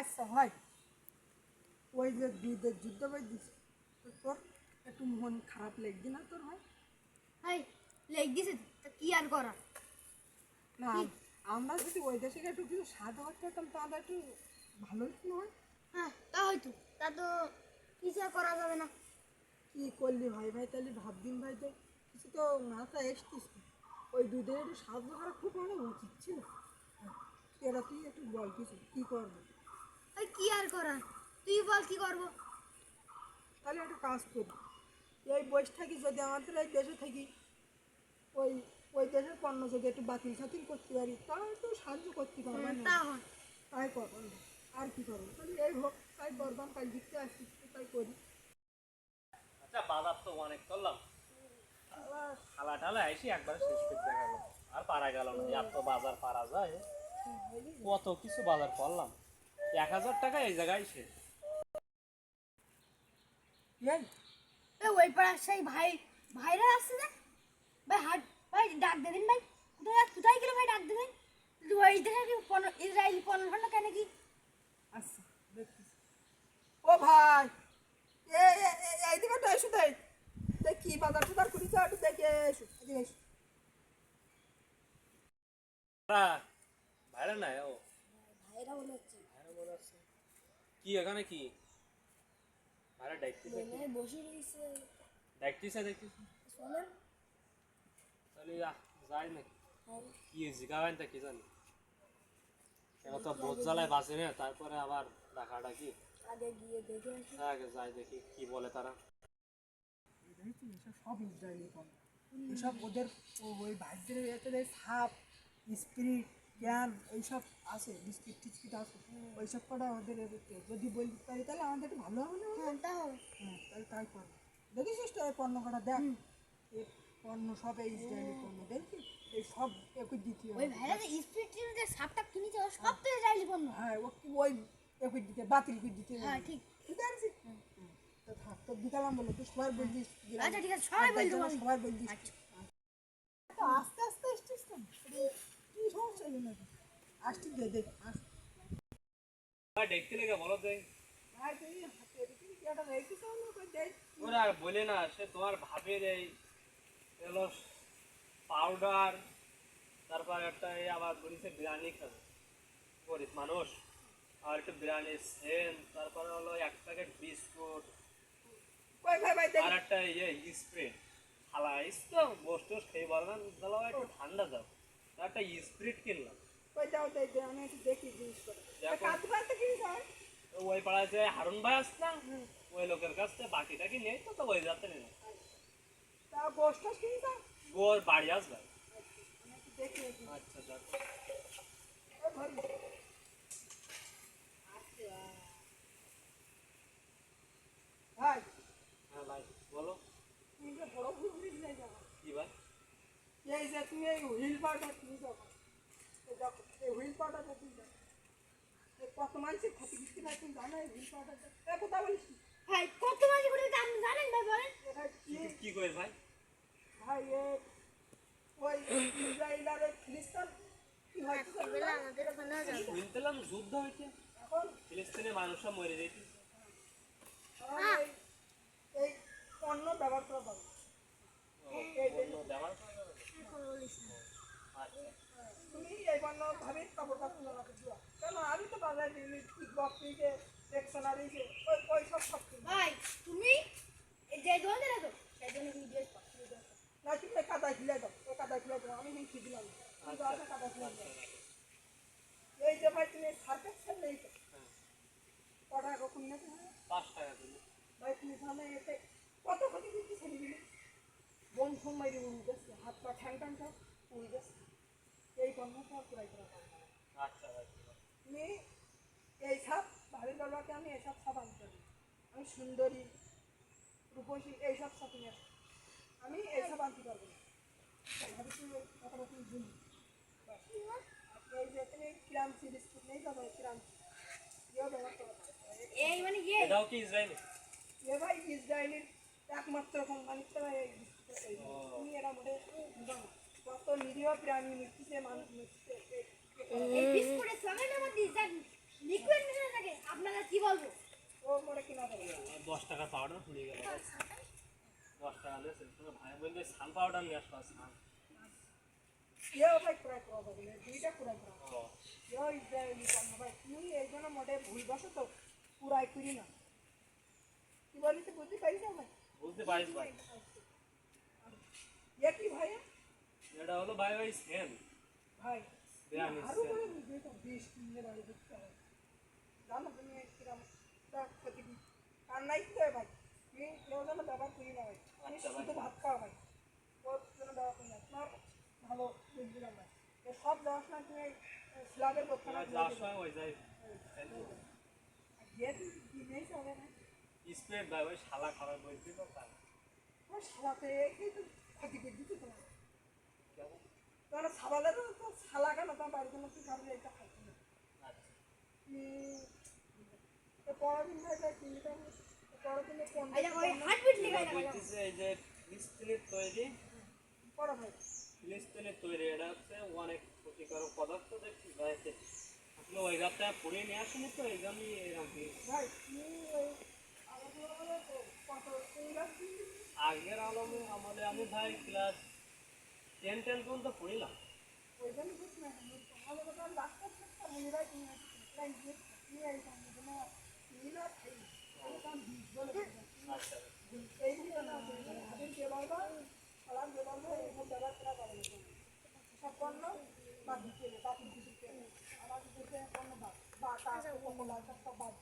আচ্ছা হয় ওই যে দুধের যুদ্ধ বই দিছে তোর একটু মন খারাপ লাগছে না তোর হয় হাই লেগ দিছে তা কি আর করা না আমরা যদি ওই দেশে একটু কিছু স্বাদ তাহলে একটু ভালো হ্যাঁ তা হয়তো তা তো কিছু করা যাবে না। কি করলি ভাই? ভাই তাহলে ভাবদিন ভাই তো কিছু তো মাথা এসতিস। ওই দুধের একটু স্বাদ করা খুব মানে উচিত ছিল। এটা তুই একটু বল কিছু কী করব? কি আর করা তুই বল কি করব? তাহলে একটা কাজ করি। এই বয়স থাকি যদি আমাদের এই দেশে থাকি ওই ওই দেশের পণ্য যদি একটু বাতিল সাতিল করতে পারি একটু সাহায্য করতে পারবে হয় তাই করবেন আর কি করব? তাহলে এই হোক তাই করবাম আসছি তাই করি। আচ্ছা বাজার তো অনেক করলাম। খালা টালা এসে একবার শেষ করতে গেল। আর পারা গেল না এত বাজার পারা যায় কত কিছু বাজার করলাম। এক হাজার টাকা এই জায়গায় এ ওই পাড়ার সেই ভাই ভাইরা আসছে না? ভাই হাট ভাই ডাক দে দিন ভাই। কোথায় কোথায় গেলে ভাই ডাক দিন? ওই দেখে কি ইসরায়েলি পণ্য ফণ্য কেন কি আচ্ছা ও ভাই এইদিকে তো এসো তাই দেখ কি বাজার টাজার করিস একটু দেখে এসো এদিকে এসো। ভাইরা নাই ও। ভাইরা মনে হচ্ছে। কি এখানে কি? ভাইরা ডাকতেছে কি? বসে রয়েছে। ডাকতেছে দেখতেছে। শোনেন তাহলে আহ, যাই নাকি কি জিগাবেন তা কি জানি? কেন তো বোধ জ্বালায় বাঁচে না তারপরে আবার ডাকাটা কি? আগে গিয়ে দেখে আসি। আগে যাই দেখি কি বলে তারা। সব ইসরায়েলি এসব ওদের ওই ভাইদের সাপ স্পিরিট জ্ঞান এইসব আছে বিস্কিট টিস্কিট আছে ওইসব কটা এতে যদি বলতে পারি তাহলে আমাদের একটু ভালো হবে না হ্যাঁ হ্যাঁ তাহলে তাই করব। দেখিস তো এই পণ্য কটা দেখ। এই পণ্য সব এই ইসরায়েলি পণ্য দেখছি এই সব একই দিতে ওই ভাইরা স্পিড যে সাপটা কিনেছে ও সব তো ইসরায়েলি পণ্য। হ্যাঁ ও ওই একই দিতে বাতিল করে দিতে হ্যাঁ ঠিক। বুঝতে পারছিস তো থাক তো বিকালাম বলে তুই সবাই বলছিস আচ্ছা ঠিক আছে সবাই বলতে পারব সবাই বলছিস। আচ্ছা। আস্তে আস্তে আসছিস তো বলো না সে তোমার এই এলো পাউডার, তারপর একটা এই আবার বলিছে বিরিয়ানি খাবে। গরিব মানুষ। আর একটু বিরিয়ানি সেন তারপরে হলো এক প্যাকেট বিস্কুট। আর একটা ইয়ে স্প্রে। খালা তো টোস খেয়ে পারবেন তাহলে একটু ঠান্ডা আর একটা স্প্রিট কিনলাম। যাও দেখ দে আমি একটু দেখি জিনিস কাজ। কি হয়? ওই পাড়ায় যে হারুন ভাই আসতাম ওই লোকের কাছ থেকে বাকিটা কি নেই তো তো ওই যাতে নেই। তা কি দাও গোর বাড়ি আসবে। আচ্ছা যাক ও ধরি ভাই হ্যাঁ ভাই বলো তুমি যে বড় ভুল করে দিলে যাও কি ভাই এই যে তুমি এই হুইল পাউডার দেখো এই হুইল পাউডারটা দেখো কত মানুষের ক্ষতি করতে পারে তুমি জানো এই হুইল পাউডারটা এ বলিস ভাই কত করে আপনি জানেন ভাই বলেন? কি কি- কি ভাই? ভাই এ ওই ইসরায়েল আর কি হয়েছে আমাদের ওখানে যুদ্ধ হয়েছে। এখন ফিলিস্তিনের মানুষরা মরে যেতে এখন এই- এই পণ্য ব্যবহার করা ভালো ব্যবহার করা যাবে না? আচ্ছা তুমি এই ভাবে কাপড় কাপড় লাগাতে দিও কেন? আমি তো বাজারে বক্সিকে ডিকশনারি ওই ওই সব সব ভাই তুমি যে দোকানে রাখো সেই জন্য ভিডিও না তুমি কাদায় খুলে দাও এই কাদায় খুলে দাও আমি কিন্তু দিলাম। তুমি তো কাদায় খুলে দাও। এই যে ভাই তুমি সার্কেট ছেড়ে এই তো। কটা কখন নেবে? পাঁচ টাকা দিলে। ভাই তুমি তাহলে এতে কত ক্ষতি দিচ্ছি ছেড়ে দিলে বোন ফোন মারি উড়ে গেছে হাত পা ঠ্যাং সব উড়ে গেছে। এই পণ্যটা পুরাই করা ভালো। আচ্ছা ভাই ঠিক আছে। তুমি এই সাপ ভাবির বাবাকে আমি এসব সাপ আনতে আমি সুন্দরী রূপসী এইসব নিয়ে আসব আমি এইসব আনতে পারব না। ভাবি তুমি ওই কথাটা যে তুমি ক্রান্তি বিস্কুট নেই যাব ক্রান্তি ইয়েও ব্যবহার করো এই মানে ইয়ে এটাও কি। তুমি এরা মধ্যে বুঝো না কত নিরীহ প্রাণী মৃত্যুতে মানুষ মৃত্যুতে এই বিস্কুটের সঙ্গে না মধ্যে যা লিকুইড মিশানো থাকে দশ টাকা পাউডার ফুরিয়ে গেল দশ টাকা দিয়েছে তোমার ভাই বলতে সান পাউডার নিয়ে আসবা সান ভাই ক্রয় করা যাবে দুইটা ক্রয় করা। ও এও ইসরায়েলি পণ্য ভাই তুমি এই মোটে ভুল বসো তো পুরাই করি না কি বলিস বুঝতে পারিস ভাই বুঝতে পারিস ভাই কি ভাই এটা হলো ভাই ওই সেম ভাই আরও করে তো বিষ কিনে বাড়ি দিতে হবে। জানো তুমি কিরম তা কি আর নাই হয় ভাই। তুমি কেউ যেন ব্যবহার করি না ভাই। আমি আচ্ছা শুধু ভাত খাওয়া ভাই। ওর জন্য ব্যবহার করি না। তোমার ভালো ভাই সব দেওয়ার সময় তুমি স্ল্যাবের যাওয়ার সময় ওই যাই। যেহেতু দিনেই চলে না। স্প্রেড ভাই ওই শালা খাবার বলছি তো এই ক্ষতি করে দিচ্ছে তোমার। তোমার সাবালের তো সালা কেন? তোমার বাড়ির জন্য কি খাবে এটা আচ্ছা পরদিন পরদিনে কোন এই যে ফিলিস্তিনের তৈরি। পড়া ভাই। ফিলিস্তিনের তৈরি এটা হচ্ছে অনেক ক্ষতিকারক পদার্থ দেখছি। গায়েতে আসলে ওই রাতটা পড়ে নিয়ে আসেনি তো এই জন্যই এরকম ভাই আগের আলমে আমাদের আমি ভাই ক্লাস টেন টেন পড়িলাম। ওই জন্য না আমাদের আইতাম কোনো বাদ বা তার পণ্য সব বাদ